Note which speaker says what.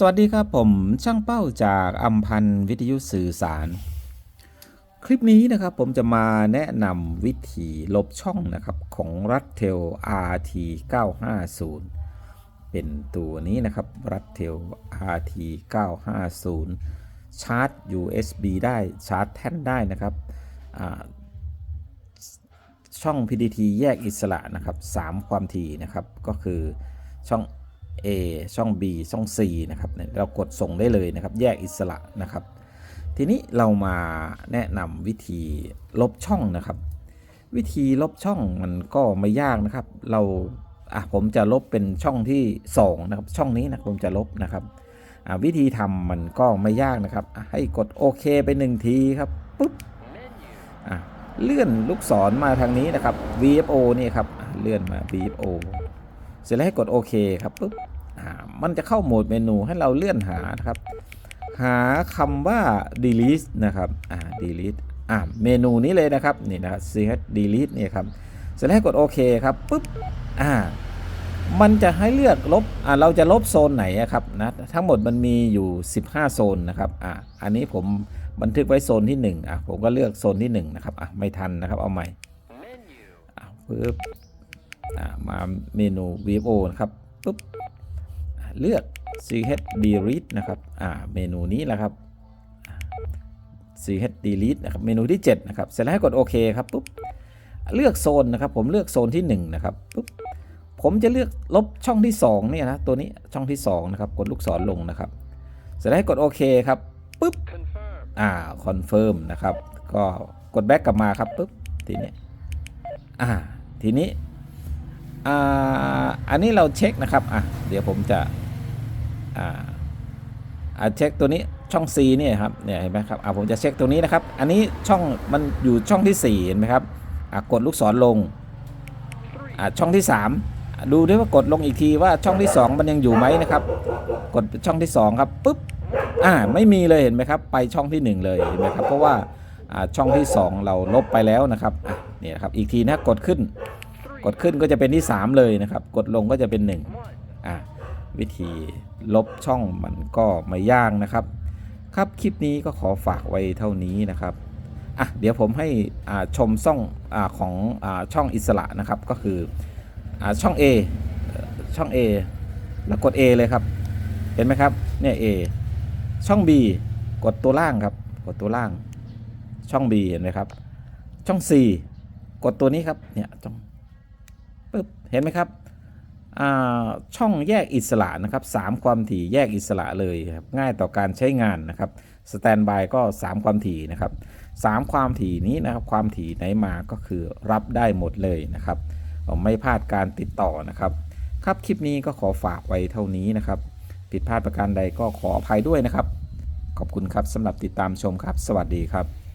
Speaker 1: สวัสดีครับผมช่างเป้าจากอัมพันธ์วิทยุสื่อสาร คลิปนี้นะครับผมจะมาแนะนำวิธีลบช่องนะครับของรั t เทล RT 950เป็นตัวนี้นะครับรั t เทล RT 950ชาร์จ USB ได้ชาร์จแท่นได้นะครับอ่าช่อง PDT แยกอิสระนะครับ 3 ความถี่นะครับก็คือช่อง A ช่อง B ช่อง C นะครับเรากดส่งได้เลยนะครับ แยกอิสระนะครับ ทีนี้เรามาแนะนำวิธีลบช่องนะครับ วิธีลบช่องมันก็ไม่ยากนะครับ เราอะผมจะลบเป็นช่องที่2นะครับช่องนี้นะผมจะลบนะครับอะวิธีทำมันก็ไม่ยากนะครับ ให้กดโอเคไปหนึ่งทีครับปุ๊บอะเลื่อนลูกศรมาทางนี้นะครับ VFO นี่ครับ เลื่อนมา VFO เสร็จแล้วให้กดโอเคครับปุ๊บ มันจะเข้าโหมดเมนูให้เราเลื่อนหานะครับ หาคำว่า delete นะครับอ่า delete อ่าเมนูนี้เลยนะครับนี่นะครับ ch delete เนี่ยครับเสร็จแล้วให้กดโอเคครับปุ๊บอ่ามันจะให้เลือกลบอ่าเราจะลบโซนไหนครับนะทั้งหมดมันมีอยู่ 15 โซนนะครับอ่าอันนี้ผมบันทึกไว้โซนที่1อะผมก็เลือกโซนที่1นะครับอะไม่ทันนะครับเอาใหม่อะปึ๊บอ่ามาเมนู VFO นะครับปุ๊บ เลือก ch delete นะครับเมนูนี้แหละครับ ch delete นะครับเมนูที่ 7 นะครับ เสร็จแล้วให้กดโอเคครับปุ๊บเลือกโซนนะครับ ผมเลือกโซนที่1นะครับปุ๊บผมจะเลือกลบช่องที่2เนี่ยนะตัวนี้ช่องที่2นะครับกดลูกศรลงนะครับ เสร็จแล้วให้กดโอเคครับปุ๊บอ่าคอนเฟิร์มนะครับก็กดแบ็กกลับมาครับปุ๊บทีนี้อ่าทีนี้อ่าอันนี้เราเช็คนะครับอะเดี๋ยวผมจะ อ่าอ่าเช็คตัวนี้ช่อง C เนี่ยครับเนี่ยเห็นไหมครับอ่าผมจะเช็คตัวนี้นะครับ อันนี้ช่องมันอยู่ช่องที่4เห็นไหมครับอ่ากดลูกศรลงอ่าช่องที่ 3 ดูด้วยว่ากดลงอีกทีว่าช่องที่ 2 มันยังอยู่ไหมนะครับ กดช่องที่ 2 ครับปุ๊บอ่าไม่มีเลยเห็นไหมครับ ไปช่องที่ 1 เลยเห็นไหมครับเพราะว่าอ่าช่องที่ 2 เราลบไปแล้วนะครับอะเนี่ยนะครับอีกทีนะกดขึ้น กดขึ้นก็จะเป็นที่ 3 เลยนะครับ กดลงก็จะเป็น1อ่า วิธีลบช่องมันก็ไม่ยากนะครับ ครับคลิปนี้ก็ขอฝากไว้เท่านี้นะครับอะเดี๋ยวผมให้อ่าชมช่องอาของอาช่องอิสระนะครับก็คืออาช่อง A เอช่อง A แล้วกด A เลยครับ เห็นไหมครับเนี่ย A ช่อง B กดตัวล่างครับ กดตัวล่าง ช่อง B เห็นไหมครับ ช่อง C กดตัวนี้ครับเนี่ยช่องปึ๊บเห็นไหมครับ ช่องแยกอิสระนะครับ3ความถี่แยกอิสระเลยครับง่ายต่อการใช้งานนะครับสแตนบายก็ 3 ความถี่นะครับ3ความถี่นี้นะครับความถี่ไหนมาก็คือรับได้หมดเลยนะครับไม่พลาดการติดต่อนะครับ ครับคลิปนี้ก็ขอฝากไว้เท่านี้นะครับผิดพลาดประการใดก็ขออภัยด้วยนะครับ ขอบคุณครับสำหรับติดตามชมครับ สวัสดีครับ